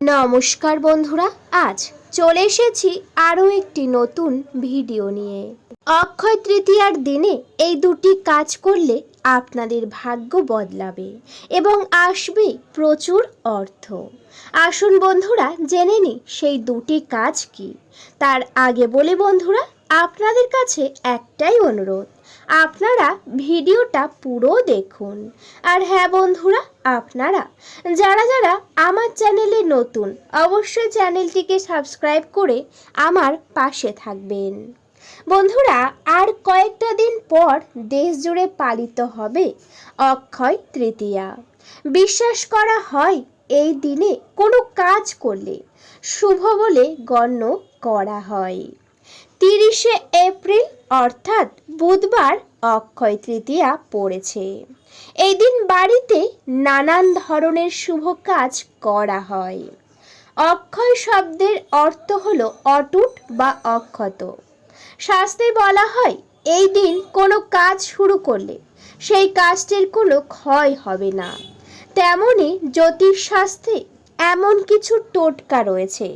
নমস্কার বন্ধুরা, আজ চলে এসেছি আরও একটি নতুন ভিডিও নিয়ে। অক্ষয় তৃতীয়ার দিনে এই দুটি কাজ করলে আপনাদের ভাগ্য বদলাবে এবং আসবে প্রচুর অর্থ। আসুন বন্ধুরা, জেনে নি সেই দুটি কাজ কি। তার আগে বলে বন্ধুরা আপনাদের কাছে একটাই অনুরোধ, আপনারা ভিডিওটা পুরো দেখুন। আর হ্যাঁ বন্ধুরা, আপনারা, যারা যারা আমার চ্যানেলে নতুন, অবশ্যই চ্যানেলটিকে সাবস্ক্রাইব করে আমার পাশে থাকবেন। বন্ধুরা, আর কয়েকটা দিন পর দেশ জুড়ে পালিত হবে অক্ষয় তৃতীয়া। বিশ্বাস করা হয়, এই দিনে কোনো কাজ করলে, শুভ বলে গণ্য করা হয়। তিরিশে এপ্রিল, অর্থাৎ বুধবার অক্ষয় তৃতীয়া পড়েছে। এই দিন বাড়িতে নানান ধরনের শুভ কাজ করা হয়। অক্ষয় শব্দের অর্থ হলো অটুট বা অক্ষত। শাস্ত্রে বলা হয়, এই দিন কোনো কাজ শুরু করলে সেই কাজটির কোনো ক্ষয় হবে না। তেমনি জ্যোতিষশাস্ত্রে এমন কিছু টোটকা রয়েছে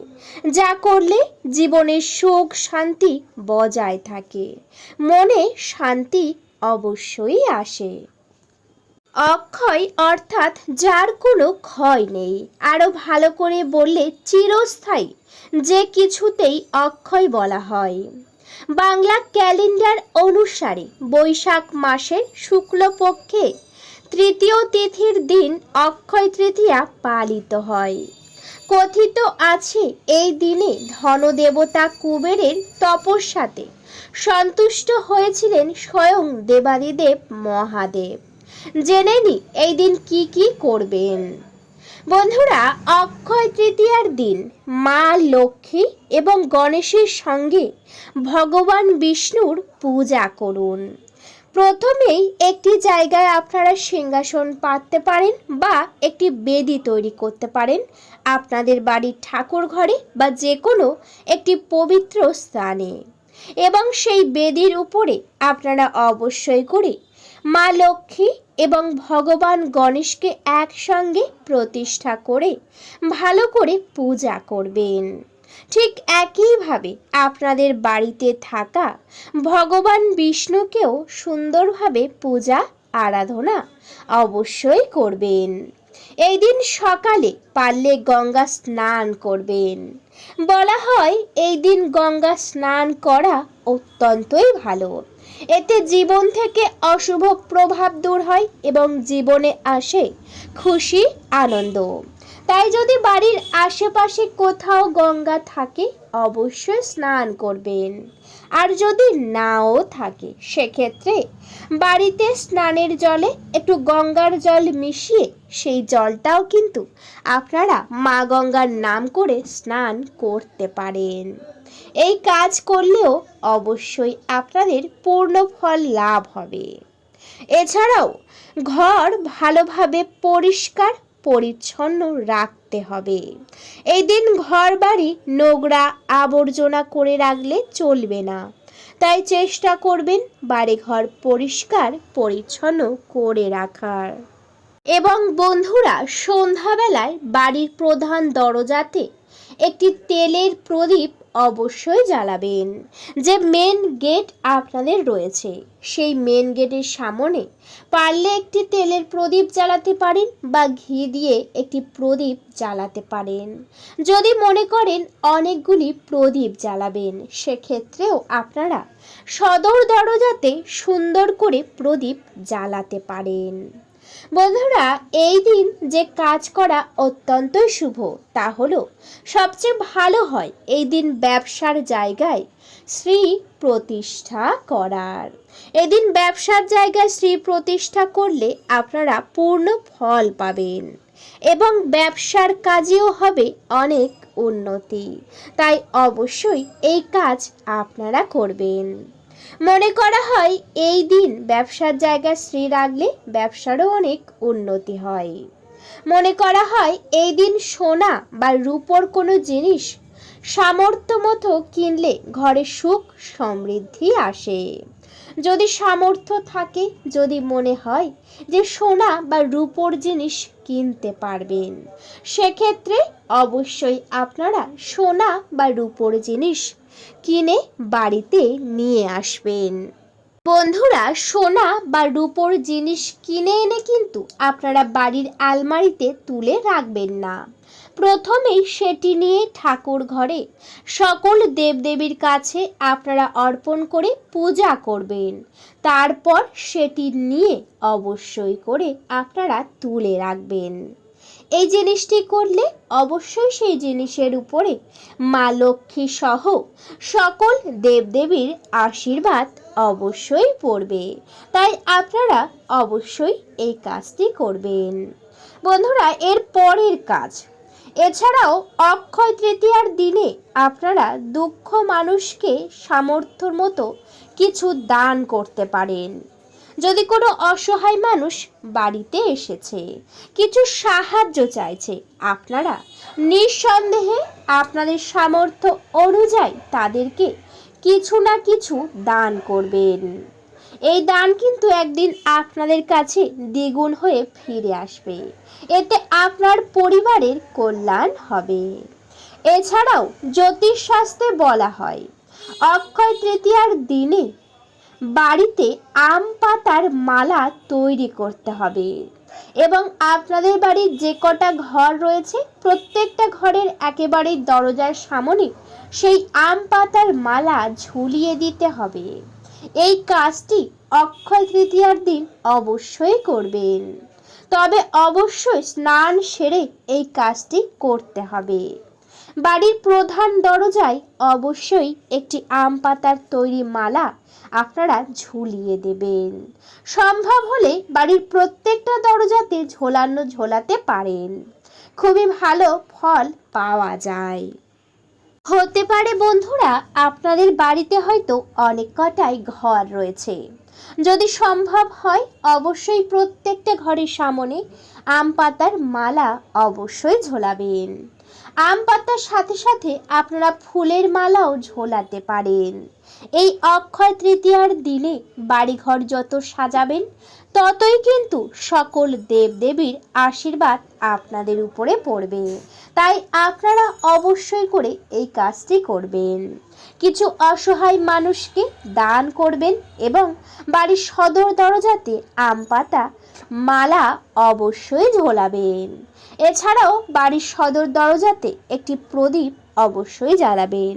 যা করলে জীবনের সুখ, শান্তি বজায় থাকে। মনে শান্তি অবশ্যই আসে। অক্ষয় অর্থাৎ যার কোনো ক্ষয় নেই। আরও ভালো করে বললে চিরস্থায়ী, যে কিছুতেই অক্ষয় বলা হয়। বাংলা ক্যালেন্ডার অনুসারে বৈশাখ মাসের শুক্লপক্ষে তৃতীয় তিথির দিন অক্ষয় তৃতীয়া পালিত হয়। কথিত আছে, এই দিনে ধনদেবতা কুবেরের তপস্যাতে সন্তুষ্ট হয়েছিলেন স্বয়ং দেবাদিদেব মহাদেব। জেনে নি এই দিন কি কি করবেন। বন্ধুরা, অক্ষয় তৃতীয়ার দিন মা লক্ষ্মী এবং গণেশের সঙ্গে ভগবান বিষ্ণুর পূজা করুন। প্রথমেই একটি জায়গায় আপনারা সিংহাসন পাততে পারেন বা একটি বেদি তৈরি করতে পারেন। আপনাদের বাড়ির ঠাকুর ঘরে বা যে কোনো একটি পবিত্র স্থানে। এবং সেই বেদির উপরে আপনারা অবশ্যই করে মা লক্ষ্মী এবং ভগবান গণেশকে একসঙ্গে প্রতিষ্ঠা করে ভালো করে পূজা করবেন। ঠিক একইভাবে আপনাদের বাড়িতে থাকা ভগবান বিষ্ণুকেও সুন্দরভাবে পূজা, আরাধনা অবশ্যই করবেন। এই দিন সকালে পারলে গঙ্গা স্নান করবেন। বলা হয় এই দিন গঙ্গা স্নান করা অত্যন্তই ভালো। এতে জীবন থেকে অশুভ প্রভাব দূর হয় এবং জীবনে আসে খুশি, আনন্দ। তাই যদি বাড়ির আশেপাশে কোথাও গঙ্গা থাকে, অবশ্যই স্নান করবেন। আর যদি নাও থাকে, সেক্ষেত্রে বাড়িতে স্নানের জলে একটু গঙ্গার জল মিশিয়ে সেই জলটাও কিন্তু আপনারা মা গঙ্গার নাম করে স্নান করতে পারেন। এই কাজ করলেও অবশ্যই আপনাদের পূর্ণ ফল লাভ হবে। এছাড়াও ঘর ভালোভাবে পরিষ্কার পরিচ্ছন্ন রাখতে হবে। এই দিন ঘর বাড়ি নোংরা আবর্জনা করে রাখলে চলবে না। তাই চেষ্টা করবেন বাড়িঘর পরিষ্কার, পরিচ্ছন্ন করে রাখার। এবং বন্ধুরা, সন্ধ্যাবেলায় বাড়ির প্রধান দরজাতে একটি তেলের প্রদীপ অবশ্যই জ্বালাবেন। যে মেন গেট আপনাদের রয়েছে, সেই মেন গেটের সামনে পারলে একটি তেলের প্রদীপ জ্বালাতে পারেন বা ঘি দিয়ে একটি প্রদীপ জ্বালাতে পারেন। যদি মনে করেন অনেকগুলি প্রদীপ জ্বালাবেন, সেক্ষেত্রেও আপনারা সদর দরজাতে সুন্দর করে প্রদীপ জ্বালাতে পারেন। বন্ধুরা, এই দিন যে কাজ করা অত্যন্তই শুভ, তা হলো সবচেয়ে ভালো হয় এই দিন ব্যবসার জায়গায় শ্রী প্রতিষ্ঠা করার। এদিন ব্যবসার জায়গায় শ্রী প্রতিষ্ঠা করলে আপনারা পূর্ণ ফল পাবেন এবং ব্যবসার কাজেও হবে অনেক উন্নতি। তাই অবশ্যই এই কাজ আপনারা করবেন। মনে করা হয়, এই দিন ব্যবসার জায়গায় শ্রী রাখলে ব্যবসারও অনেক উন্নতি হয়। মনে করা হয়, এই দিন সোনা বা রূপোর কোনো জিনিস সামর্থ্য মতো কিনলে ঘরে সুখ সমৃদ্ধি আসে। যদি সামর্থ্য থাকে, যদি মনে হয় যে সোনা বা রূপোর জিনিস কিনতে পারবেন, সেক্ষেত্রে অবশ্যই আপনারা সোনা বা রূপোর জিনিস কিনে বাড়িতে নিয়ে আসবেন। বন্ধুরা, সোনা বা রূপোর জিনিস কিনে এনে কিন্তু আপনারা বাড়ির আলমারিতে তুলে রাখবেন না। প্রথমেই সেটি নিয়ে ঠাকুর ঘরে সকল দেবদেবীর কাছে আপনারা অর্পণ করে পূজা করবেন। তারপর সেটি নিয়ে অবশ্যই করে আপনারা তুলে রাখবেন। এই জিনিসটি করলে অবশ্যই সেই জিনিসের উপরে মা লক্ষ্মী সহ সকল দেবদেবীর আশীর্বাদ অবশ্যই পড়বে। তাই আপনারা অবশ্যই এই কাজটি করবেন। বন্ধুরা, এর পরের কাজ। এছাড়াও অক্ষয় তৃতীয়ার দিনে আপনারা দুঃখ মানুষকে সামর্থ্যর মতো কিছু দান করতে পারেন। যদি কোনো অসহায় মানুষ বাড়িতে এসেছে, কিছু সাহায্য চাইছে, আপনারা নিঃসন্দেহে আপনাদের সামর্থ্য অনুযায়ী তাদেরকে কিছু না কিছু দান করবেন। এই দান কিন্তু একদিন আপনাদের কাছে দ্বিগুণ হয়ে ফিরে আসবে। এতে আপনার পরিবারের কল্যাণ হবে। এছাড়াও জ্যোতিষশাস্ত্রে বলা হয়, অক্ষয় তৃতীয়ার দিনে বাড়িতে আম পাতার মালা তৈরি করতে হবে। এবং আপনাদের বাড়ির যে কটা ঘর রয়েছে, প্রত্যেকটা ঘরের একেবারেই দরজার সামনে সেই আম পাতার মালা ঝুলিয়ে দিতে হবে। এই কাজটি অক্ষয় তৃতীয়ার দিন অবশ্যই করবেন। তবে অবশ্যই স্নান সেরে এই কাজটি করতে হবে। বাড়ির প্রধান দরজায় অবশ্যই একটি আম পাতার তৈরি মালা আপনারা ঝুলিয়ে দেবেন। সম্ভব হলে বাড়ির প্রত্যেকটা দরজাতে ঝোলানো ঝোলাতে পারেন। খুবই ভালো ফল পাওয়া যায়। হতে পারে বন্ধুরা, আপনাদের বাড়িতে হয়তো অনেক কটাই ঘর রয়েছে। যদি সম্ভব হয়, অবশ্যই প্রত্যেকটা ঘরের সামনে আম পাতার মালা অবশ্যই ঝোলাবেন। আম পাতার সাথে সাথে আপনারা ফুলের মালাও ঝোলাতে পারেন। এই অক্ষয় তৃতীয়ার দিনে বাড়িঘর যত সাজাবেন, ততই কিন্তু সকল দেবদেবীর আশীর্বাদ আপনাদের উপরে পড়বে। তাই আপনারা অবশ্যই করে এই কাজটি করবেন। কিছু অসহায় মানুষকে দান করবেন এবং বাড়ির সদর দরজাতে আম পাতা, মালা অবশ্যই ঝোলাবেন। এছাড়াও বাড়ির সদর দরজাতে একটি প্রদীপ অবশ্যই জ্বালাবেন।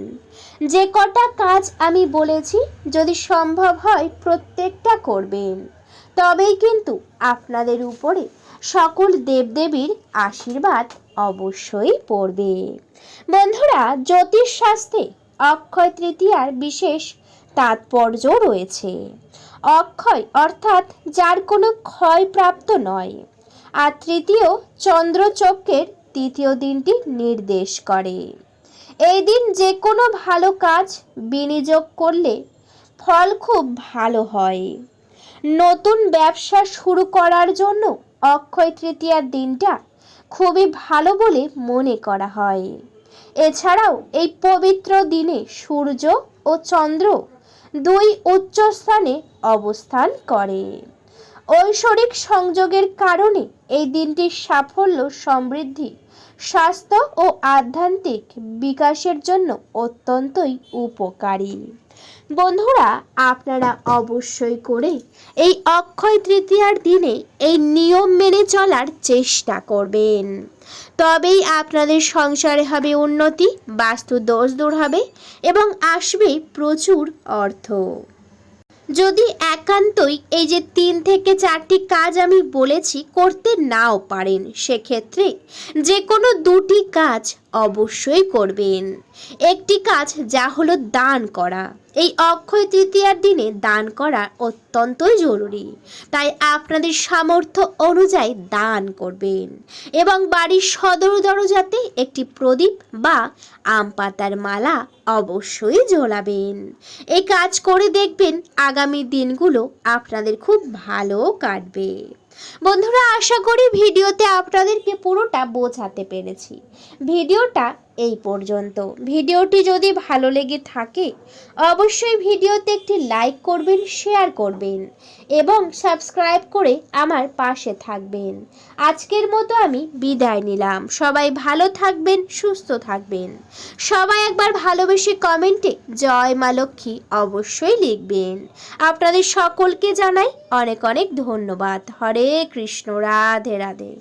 যে কটা কাজ আমি বলেছি, যদি সম্ভব হয় প্রত্যেকটা করবেন। তবেই কিন্তু আপনাদের উপরে সকল দেবদেবীর আশীর্বাদ অবশ্যই পড়বে। বন্ধুরা জ্যোতিষ শাস্ত্রে অক্ষয় তৃতীয়ার বিশেষ তাৎপর্য রয়েছে। অক্ষয় অর্থাৎ যার কোনো ক্ষয়প্রাপ্ত নয়। আর তৃতীয় চন্দ্রচক্রের তৃতীয় দিনটি নির্দেশ করে। এই দিন যে কোনো ভালো কাজ বিনিয়োগ করলে ফল খুব ভালো হয়। নতুন ব্যবসা শুরু করার জন্য অক্ষয় তৃতীয়ার দিনটা খুবই ভালো বলে মনে করা হয়। এছাড়াও এই পবিত্র দিনে সূর্য ও চন্দ্র দুই উচ্চস্থানে অবস্থান করে। ঐশ্বরিক সংযোগের কারণে এই দিনটির সাফল্য, সমৃদ্ধি, স্বাস্থ্য ও আধ্যাত্মিক বিকাশের জন্য অত্যন্তই উপকারী। বন্ধুরা, আপনারা অবশ্যই করে এই অক্ষয় তৃতীয়ার দিনে এই নিয়ম মেনে চলার চেষ্টা করবেন। তবেই আপনাদের সংসারে হবে উন্নতি, বাস্তু দোষ দূর হবে এবং আসবে প্রচুর অর্থ। যদি একান্তই এই যে তিন থেকে চারটি কাজ আমি বলেছি করতে নাও পারেন, সেক্ষেত্রে যে কোনো দুটি কাজ অবশ্যই করবেন। একটি কাজ যা হলো দান করা এই অক্ষয় তৃতীয়ার দিনে দান করা অত্যন্তই জরুরি। তাই আপনাদের সামর্থ্য অনুযায়ী দান করবেন এবং বাড়ির সদর দরজাতে একটি প্রদীপ বা আম পাতার মালা অবশ্যই ঝোলাবেন এই কাজ করে দেখবেন আগামী দিনগুলো আপনাদের খুব ভালো কাটবে। বন্ধুরা, আশা করি ভিডিওতে আপনাদেরকে পুরোটা বোঝাতে পেরেছি। ভিডিওটা এই পর্যন্ত। ভিডিওটি যদি ভালো লেগে থাকে, অবশ্যই ভিডিওতে একটি লাইক করবেন, শেয়ার করবেন এবং সাবস্ক্রাইব করে আমার পাশে থাকবেন। আজকের মতো আমি বিদায় নিলাম। সবাই ভালো থাকবেন, সুস্থ থাকবেন। সবাই একবার ভালোবেসে কমেন্টে জয় মা লক্ষ্মী অবশ্যই লিখবেন। আপনাদের সকলকে জানাই অনেক অনেক ধন্যবাদ। হরে কৃষ্ণ, রাধে রাধে।